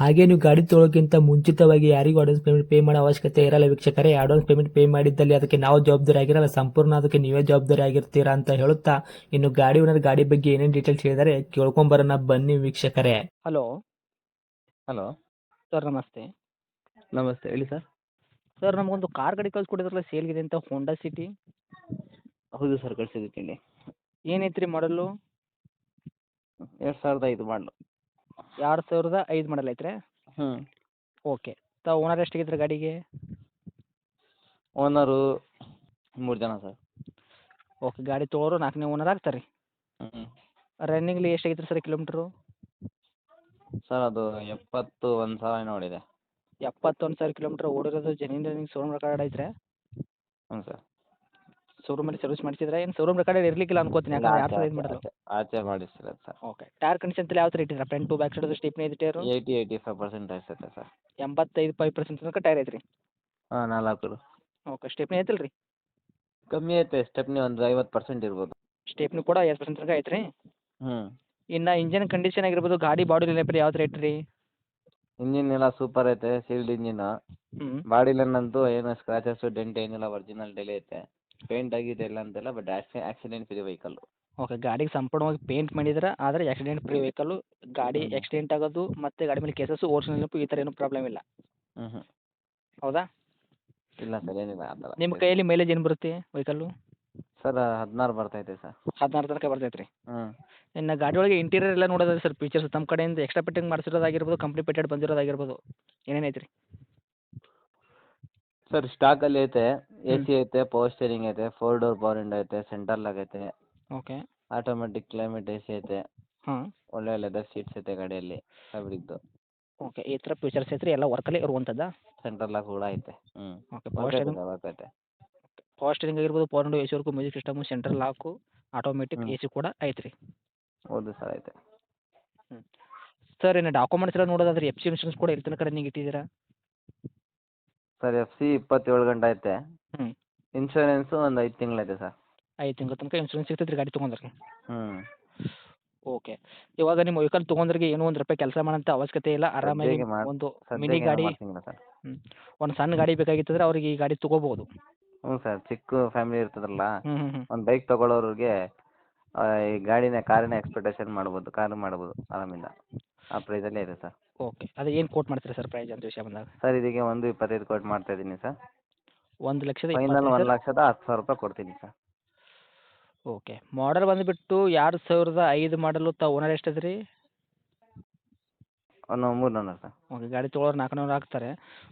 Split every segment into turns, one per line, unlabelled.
ಹಾಗೆ ನೀವು ಗಾಡಿ ತೊಳೋಕ್ಕಿಂತ ಮುಂಚಿತವಾಗಿ ಯಾರಿಗೂ ಅಡ್ವಾನ್ಸ್ ಪೇಮೆಂಟ್ ಪೇ ಮಾಡೋ ಅವಶ್ಯಕತೆ ಇರಲ್ಲ ವೀಕ್ಷಕರೇ. ಅಡ್ವಾನ್ಸ್ ಪೇಮೆಂಟ್ ಪೇ ಮಾಡಿದ್ದಲ್ಲಿ ಅದಕ್ಕೆ ನಾವು ಜವಾಬ್ದಾರಿ ಆಗಿರಲ್ಲ. ಸಂಪೂರ್ಣ ಅದಕ್ಕೆ ನೀವೇ ಜವಾಬ್ದಾರಿ ಆಗಿರ್ತೀರಾ ಅಂತ ಹೇಳುತ್ತಾ ಇನ್ನು ಗಾಡಿ ಓನರ್ ಗಾಡಿ ಬಗ್ಗೆ ಏನೇನು ಡೀಟೇಲ್ಸ್ ಹೇಳಿದರೆ ಕೇಳ್ಕೊಂಬರೋಣ. ಬನ್ನಿ ವೀಕ್ಷಕರೇ.
ಹಲೋ
ಹಲೋ
ಸರ್ ನಮಸ್ತೆ.
ನಮಸ್ತೆ. ಹೇಳಿ ಸರ್
ಸರ್ ನಮಗೊಂದು ಕಾರ್ ಗಾಡಿ ಕಳ್ಸಿಕೊಡಿದ್ರಲ್ಲ ಸೇಲ್ಗಿದೆ ಅಂತ ಹೋಂಡಾ ಸಿಟಿ
ಹೌದು ಸರ್ ಕಳ್ಸಿದ್ದೀನಿ
ಏನೈತ್ರಿ ರೀ ಮಾಡಲು
ಎರಡು ಸಾವಿರದ ಐದು ಮಾಡಲು
ಎರಡು ಸಾವಿರದ ಐದು ಮಾಡಲ್ ಐತ್ರಿ?
ಹ್ಞೂ.
ಓಕೆ ತಾವು ಓನರ್ ಎಷ್ಟು ಎಷ್ಟಾಗಿದ್ರಿ ಗಾಡಿಗೆ?
ಓನರು ಮೂರು ಜನ ಸರ್.
ಓಕೆ ಗಾಡಿ ತೊಗೊಳೋರು ನಾಲ್ಕನೇ ಓನರ್ ಆಗ್ತಾರೆ ರೀ
ಹ್ಞೂ
ರನ್ನಿಂಗ್ಲಿ ಎಷ್ಟಾಗಿತ್ತು ಸರ್ ಕಿಲೋಮೀಟ್ರು
ಸರ್ ಅದು ಎಪ್ಪತ್ತು ಒಂದು ಸಾವಿರ ನೋಡಿದೆ
ಎಪ್ಪತ್ತೊಂದು ಸಾವಿರ ಕಿಲೋಮೀಟ್ರ್ ಓಡಿರೋದು ಜೆನ್ಯೂನ್ ರನ್ನಿಂಗ್ ಶೋರೂಮ್ ರೆಕಾರ್ಡ್ ಐತ್ರಿ?
ಹ್ಞೂ ಸರ್.
ಶೋರೂಮಲ್ಲಿ ಸರ್ವಿಸ್ ಮಾಡಿಸಿದ್ರೆ ಏನು ಶೋರೂಮ್ ರೆಕಾರ್ಡ್ ಇರಲಿಕ್ಕಿಲ್ಲ ಅನ್ಕೋತೀನಿ ಯಾಕಂದ್ರೆ ಯಾರು ಸರ್ವಿಸ್ ಮಾಡಿದ್ರು
ಆಚೆ ಮಾಡಿ ಸರ್
ಓಕೆ ಟೈರ್ ಕಂಡೀಷನ್ ತಲೆ ಯಾವ ಥರ ಇಟ್ಟಿದ್ರೆ front to back side stepney ಇದೆ tyre
eighty eighty five percent ಐತೆ ಸರ್.
ಎಂಬತ್ತೈದು ಫೈವ್ ಪರ್ಸೆಂಟ್ ತನಕ ಟೈರ್ ಐತ್ರಿ?
ಹಾಂ ನಾಲ್ಕು
ಓಕೆ ಸ್ಟೆಪ್ನಿ ಐತಲ್ರಿ? ರೀ
ಕಮ್ಮಿ ಐತೆ ಸ್ಟೆಪ್ನಿ ಒಂದು ಐವತ್ತು ಪರ್ಸೆಂಟ್ ಇರ್ಬೋದು.
ಸ್ಟೆಪ್ನಿ ಕೂಡ ಐವತ್ತು ಪರ್ಸೆಂಟ್ ತನಕ ಐತ್ರಿ?
ಹ್ಞೂ
ಇನ್ನು ಇಂಜಿನ್ ಕಂಡೀಷನ್ ಆಗಿರ್ಬೋದು ಗಾಡಿ ಬಾಡಿ ನೆನಪರಿ ಯಾವ ಥರ ಇಟ್ರಿ
ಇಂಜಿನ್ ಎಲ್ಲ ಸೂಪರ್ ಐತೆ ಸೀಲ್ಡ್ ಇಂಜಿನ್
ಬಾಡಿ
ಬಾಡಿ ಅಂತೂ ಏನು ಸ್ಕ್ರಾಚಸ್ ಡೆಂಟ್ ಏನಿಲ್ಲ ಒರಿಜಿನಲ್ ಡೆಲಿ ಐತೆ. ಪೇಂಟ್ ಆಗಿದೆ ಇಲ್ಲ ಅಂತೆಲ್ಲ but accident free vehicle
okay ಗಾಡಿಗೆ ಸಂಪೂರ್ಣವಾಗಿ ಪೇಂಟ್ ಮಾಡಿದ್ರೆ ಆದರೆ ಆಕ್ಸಿಡೆಂಟ್ ಫ್ರೀ ವೆಹಿಕಲ್ಲು ಗಾಡಿ ಆಕ್ಸಿಡೆಂಟ್ ಆಗೋದು ಮತ್ತೆ ಗಾಡಿ ಮೇಲೆ ಕೇಸಸ್ ಓಡಿಸೋ ಈ ಥರ ಏನೂ ಪ್ರಾಬ್ಲಮ್ ಇಲ್ಲ.
ಹ್ಞೂ ಹ್ಞೂ
ಹೌದಾ?
ಇಲ್ಲ ಸರ್ ಏನಿಲ್ಲ ಆ ಥರ.
ನಿಮ್ಮ ಕೈಯಲ್ಲಿ ಮೈಲೇಜ್ ಏನು ಬರುತ್ತೆ ವೆಹಿಕಲ್ಲು
ಸರ್ ಹದಿನಾರು ಬರ್ತೈತೆ ಸರ್.
ಹದಿನಾರು ತನಕ ಬರ್ತೈತೆ ರೀ
ಹ್ಞೂ
ಇನ್ನು ಗಾಡಿ ಒಳಗೆ ಇಂಟೀರಿಯರ್ ಎಲ್ಲ ನೋಡೋದಾದ್ರೆ ಸರ್ ಫೀಚರ್ಸ್ ತಮ್ಮ ಕಡೆಯಿಂದ ಎಕ್ಸ್ಟ್ರಾ ಫಿಟ್ಟಿಂಗ್ ಮಾಡಿಸಿರೋದಾಗಿರ್ಬೋದು ಕಂಪ್ಲೀಟ್ ಪೇಟೆಡ್ ಬಂದಿರೋದಾಗಿರ್ಬೋದು ಏನೇನು
ಸರ್ ಸ್ಟಾಕಲ್ಲಿ ಐತೆ ಎ
ಹ್ಮ್.
ಸಿ ಐತೆ ಪವರ್ ಸ್ಟೇರಿಂಗ್ ಐತೆ ಫೋರ್ ಡೋರ್ ಪವರ್ ವಿಂಡೋ ಐತೆ ಸೆಂಟ್ರಲ್ ಐತೆ.
Okay.
Automatic climate A C ಐತೆ.
ಹಾಂ.
ಒಳ್ಳೆ ಲೆದರ್ ಸೀಟ್ಸ್ ಐತೆ ಗಾಡಿಯಲ್ಲಿ ಫ್ಯಾಬ್ರಿಕ್ದು
ಓಕೆ ಈ ಥರ ಫೀಚರ್ಸ್ ಐತ್ರಿ ಎಲ್ಲ ವರ್ಕಲ್ಲಿ ಇರುವಂಥದ್ದಾ?
ಸೆಂಟ್ರಲ್ ಲಾಕ್ ಕೂಡ ಐತೆ ಹ್ಞೂ
ಓಕೆ ಪವರ್ ಸ್ಟೇರಿಂಗ್
ಐತೆ.
ಪವರ್ ಸ್ಟೇರಿಂಗ್ ಆಗಿರ್ಬೋದು power window A C work music system central lock automatic
hmm.
A C ಕೂಡ ಐತ್ರಿ.
ಹೌದು ಸರ್ ಐತೆ.
ಸರ್ ಇನ್ನು ಡಾಕ್ಯುಮೆಂಟ್ಸ್ ಎಲ್ಲ ನೋಡೋದಾದ್ರೆ ಎಫ್ ಸಿ ಇನ್ಶೂರೆನ್ಸ್ ಕೂಡ ಇಲ್ಲಿ ತನಕ ನೀವು ಇಟ್ಟಿದ್ದೀರಾ?
ಸರ್ ಎಫ್ ಸಿ ಇಪ್ಪತ್ತೇಳು ಗಂಟೆ ಐತೆ.
ಇನ್ಶೂರೆನ್ಸ್
ಇನ್ಶೂರೆನ್ಸು ಒಂದು ಐದು ತಿಂಗಳೈತೆ ಸರ್.
ಐದು ತಿಂಗಳ ತನಕ ಇನ್ಶೂರೆನ್ಸ್ ಸಿಗ್ತೈತೆ ರೀ ಗಾಡಿ ತೊಗೊಂಡ್ರೆ.
ಹ್ಞೂ
ಓಕೆ. ಇವಾಗ ನಿಮ್ಮ ವೆಹಿಕಲ್ ತೊಗೊಂಡ್ರಿಗೆ ಏನೋ ಒಂದು ರೂಪಾಯಿ ಕೆಲಸ ಮಾಡೋಂಥ ಅವಶ್ಯಕತೆ ಇಲ್ಲ. ಆರಾಮಾಗಿ
ಸದ್ಯಕ್ಕೆ ಮಾಡ್-
ಒಂದು ಮಿನಿ
ಸದ್ಯಕ್ಕೆ
ಗಾಡಿ
ಸರ್.
ಒಂದು ಸಣ್ಣ ಗಾಡಿ ಬೇಕಾಗಿತ್ತಂದ್ರೆ ಅವ್ರಿಗೆ ಈ ಗಾಡಿ ತೊಗೋಬೋದು.
ಹ್ಞೂ ಸರ್ ಚಿಕ್ಕ ಫ್ಯಾಮಿಲಿ ಇರ್ತದಲ್ಲ
ಹ್ಞೂ ಹ್ಞೂ ಹ್ಞೂ
ಒಂದು ಬೈಕ್ ತೊಗೊಳೋರಿಗೆ ಆ, ಈ ಗಾಡಿನ ಕಾರಿನ ಎಕ್ಸ್ಪೆಕ್ಟೇಷನ್ ಮಾಡ್ಬೋದು ಕಾರು ಮಾಡ್ಬೋದು ಆರಾಮಿಂದ ಆ ಪ್ರೈಸಲ್ಲೇ ಇದೆ ಸರ್.
ಓಕೆ ಅದು ಏನು ಕೋಟ್ ಮಾಡ್ತೀರಾ ಸರ್ ಪ್ರೈಸ್ ಅಂತ ವಿಷಯ ಬಂದಾಗ?
ಸರ್ ಇದಕ್ಕೆ ಒಂದು ಇಪ್ಪತ್ತೈದು ಕೋಟ್ ಮಾಡ್ತಾ ಇದ್ದೀನಿ ಸರ್
ಒಂದು ಲಕ್ಷದ
ಫೈನಲ್ ಒಂದು
ಇಪ್ಪತ್ತೈದು
ಲಕ್ಷದ ಹತ್ತು ಸಾವಿರ ರೂಪಾಯಿ ಕೊಡ್ತೀನಿ ಸರ್
ಓಕೆ ಮಾಡಲ್ ಬಂದುಬಿಟ್ಟು ಎರಡು ಸಾವಿರದ ಐದು ಮಾಡಲು ತಾವು ಓನರ್ ಎಷ್ಟಿದೆ ರೀ
ಒಂದು ಮೂರು ನಂಬರ್ ಸರ್
ಓಕೆ ಗಾಡಿ ತೊಗೊಳೋರು ನಾಲ್ಕುನೂರು ಹಾಕ್ತಾರೆ.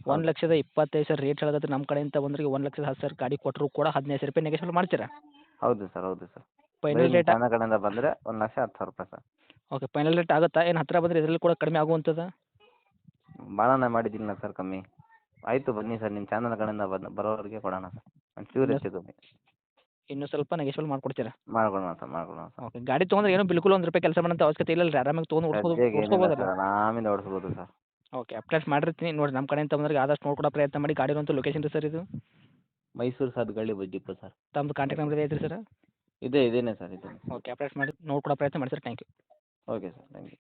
ಒಂದು ಲಕ್ಷದ ಇಪ್ಪತ್ತೈದು ಸಾವಿರ ರೇಟ್ ಹೇಳೋದಾದ್ರೆ ನಮ್ಮ ಕಡೆಯಿಂದ ಬಂದ್ರಿಗೆ ಒಂದು ಲಕ್ಷದ ಹತ್ತು ಸಾವಿರ ಗಾಡಿ ಕೊಟ್ಟರು ಕೂಡ ಹದಿನೈದು ಸಾವಿರ ರೂಪಾಯಿ ನೆಗೆಶ್ವಲ್ ಮಾಡ್ತೀರಾ?
ಹೌದು ಸರ್ ಹೌದು ಸರ್
ಫೈನಲ್ ರೇಟ್
ನನ್ನ ಕಡೆಯಿಂದ ಬಂದರೆ ಒಂದು ಲಕ್ಷ ಹತ್ತು ಸಾವಿರ ರೂಪಾಯಿ ಸರ್
ಓಕೆ ಫೈನಲ್ ರೇಟ್ ಆಗುತ್ತಾ? ಏನು ಹತ್ತಿರ ಬಂದರೆ ಇದರಲ್ಲಿ ಕೂಡ ಕಡಿಮೆ ಆಗುವಂಥದ್ದು?
ಭಾಳನೇ ಮಾಡಿದ್ದೀನಿ ಸರ್ ಕಮ್ಮಿ. ಆಯಿತು ಬನ್ನಿ ಸರ್ ನಿಮ್ಮ ಚಾನಲ್ಗಳಿಂದ ಕಡೆಯಿಂದ ಬಂದು ಬರೋರಿಗೆ ಕೊಡೋಣ ಸರ್ ಒಂಚೂರು ಹೆಚ್ಚು ಕಮ್ಮಿ
ಇನ್ನೂ ಸ್ವಲ್ಪ ನೆಗೆಶ್ವಲ್ ಮಾಡ್ಕೊಡ್ತೀರಾ?
ಮಾಡ್ಕೊಡೋಣ ಸರ್ ಮಾಡ್ಕೊಡೋಣ ಸರ್
ಓಕೆ ಗಾಡಿ ತೊಗೊಂಡ್ರೆ ಏನು ಬಿಲ್ಕುಲ್ ಒಂದು ರೂಪಾಯಿ ಕೆಲಸ ಮಾಡೋಂಥ ಅವಶ್ಯಕತೆ ಇಲ್ಲ ರೀ ಆರಾಮಾಗಿ ತೊಗೊಂಡು
ಸರ್ ಆರಾಮಿಂದ ಓಡಿಸ್ಬೋದು ಸರ್
ಓಕೆ ಅಪ್ಡೇಟ್ ಮಾಡಿರ್ತೀನಿ. ನೋಡಿ ನಮ್ಮ ಕಡೆಯಿಂದ ಬಂದ್ರೆ ಆದಷ್ಟು ನೋಡ್ಕೊಡೋ ಪ್ರಯತ್ನ ಮಾಡಿ. ಗಾಡಿ ಇರುವಂಥ ಲೊಕೇಶನ್ ರೀ ಸರ್ ಇದು?
ಮೈಸೂರು ಸರ್ ಗಳ್ಳಿ ಬಜ್ಜಿಪ್ಪು ಸರ್
ತಮ್ಮದು ಕಾಂಟ್ಯಾಕ್ಟ್ ನಂಬರ್ ಐತ್ರಿ ಸರ್
ಇದೆ ಇದೇನೆ ಸರ್ ಇದೇ
ಓಕೆ ಅಪ್ಡೇಟ್ ಮಾಡಿ ನೋಡ್ಕೊಡೋ ಪ್ರಯತ್ನ ಮಾಡಿ sir thank you
okay sir thank you